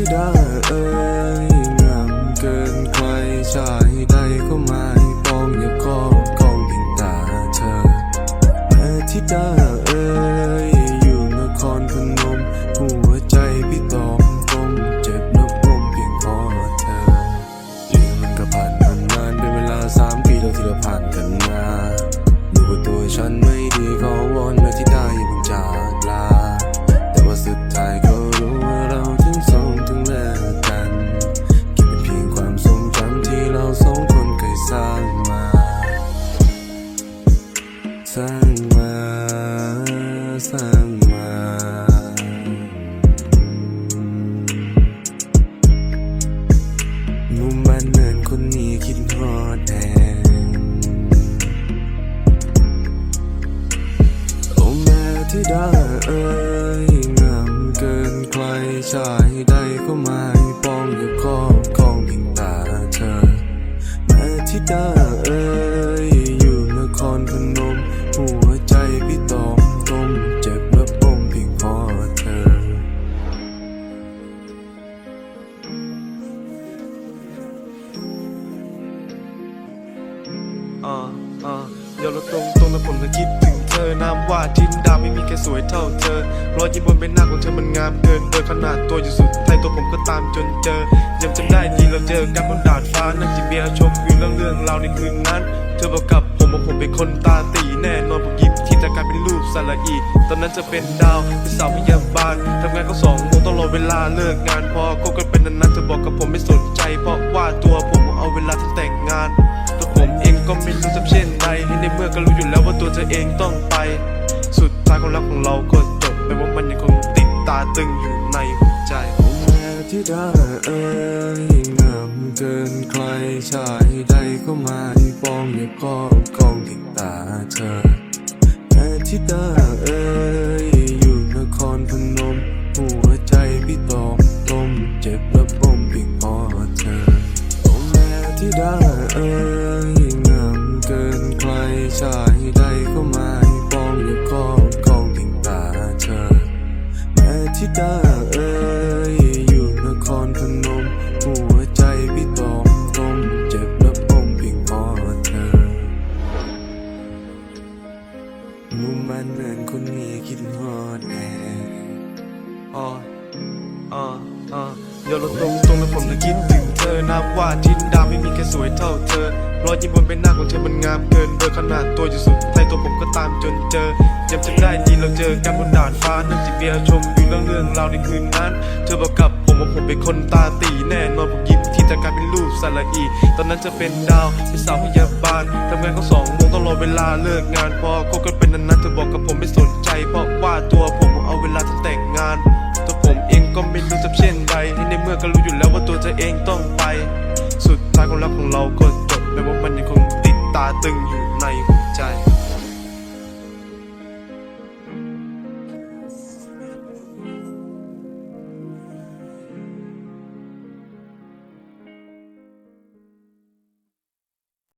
ธิดาเอ้ยงามเกินใครชายใดก็ไม่ปองอย่าครอบครองเพียงตาเธอแม่ธิดาเอ้ยอยู่นครพนมหัวใจพี่ตอมกลมเจ็บและปมเพียงพอเธอยืนมันก็ผ่านมานานเป็นเวลาสามปีแล้วที่เราผ่านกันมารู้ว่าตัวฉันไม่ดีขอวอนแม่ธิดาอย่าเพิ่งจาก มุมบ้านเนินคนนี้คิดฮอดแทนโอ้แม่ที่ดาเอ้ยงามเกินใครชายใดก็ไม่ป้องอย่าครอบครองเพียงตาเธอ แม่ที่ดาเอ้ย ยอมรับตรงตรงๆนะผมนะคิดถึงเธอนามว่าทินดาไม่มีใครสวยเท่าเธอ รอยยิ้มบนใบหน้าของเธอมันงามเกินโดยขนาดตัวอยู่สุดท้ายตัวผมก็ตามจนเจอยังจำได้ดีเราเจอกันบนดาดฟ้านั่งจิบเบียร์ชมวิวเรื่องเรื่องราวในคืนนั้น เธอบอกกับผมว่าผมเป็นคนตาตีแน่นอนผมยิ้มที่จะกลายเป็นรูปสระอีตอนนั้นจะเป็นดาวเป็นสาวพยาบาลทำงานก็สองโมงต้องรอเวลาเลิกงานพอคบกันเป็นนานๆเธอบอกกับผมไม่สนใจ เพราะว่าตัวผมเอาเวลาที่แต่งงานตัวผมเองก็ไม่รู้จะเช่น ในเมื่อก็รู้อยู่แล้วว่าตัวเธอเองต้องไป สุดท้ายความรักของเราก็จบแต่ว่ามันยังคงติดตาตึงอยู่ในหัวใจโอ้แม่ธิดาเอ้ยงามเกินใครชายใดก็ไม่ปองอย่าครอบครองเพียงตาเธอแม่ธิดาเอ้ยอยู่นครพนม หัวใจพี่ตอมต้มเจ็บและปมเพียงพอเธอโอ้แม่ธิดาเอ้ย ชายใดก็ไม่ปองอย่าครอบครองเพียงตาเธอ แม่ธิดาเอ้ยอยู่นครพนม หัวใจพี่ตอมต้มเจ็บและปมเพียงพอเธอมุมบ้านเมือนคนนี้คิดฮอดแน่อ่าอ่าอ่า ยอมรับตรงตรงๆนะผมนะคิดถึงเธอนามว่าทินดาไม่มีใครสวยเท่าเธอ รอยยิ้มบนใบหน้าของเธอมันงามเกินโดยขนาดตัวอยู่สุดท้ายตัวผมก็ตามจนเจอยังจำได้ดีเราเจอกันบนดาดฟ้านั่งจิบเบียร์ชมวิวเรื่องเรื่องราวในคืนนั้น เธอบอกกับผมว่าผมเป็นคนตาตีแน่นอนผมยิ้มที่จะกลายเป็นรูปสระอีตอนนั้นจะเป็นดาวเป็นสาวพยาบาลทำงานก็สองโมงต้องรอเวลาเลิกงานพอคบกันเป็นนานๆเธอบอกกับผมไม่สนใจเพราะว่าตัวผมเอาเวลาที่แต่งงานตัวผมเองก็ไม่รู้จะเช่น ในเมื่อก็รู้อยู่แล้วว่าตัวเธอเองต้องไป สุดท้ายความรักของเราก็จบแม้ว่ามันยังคงติดตาตึงอยู่ในหัวใจ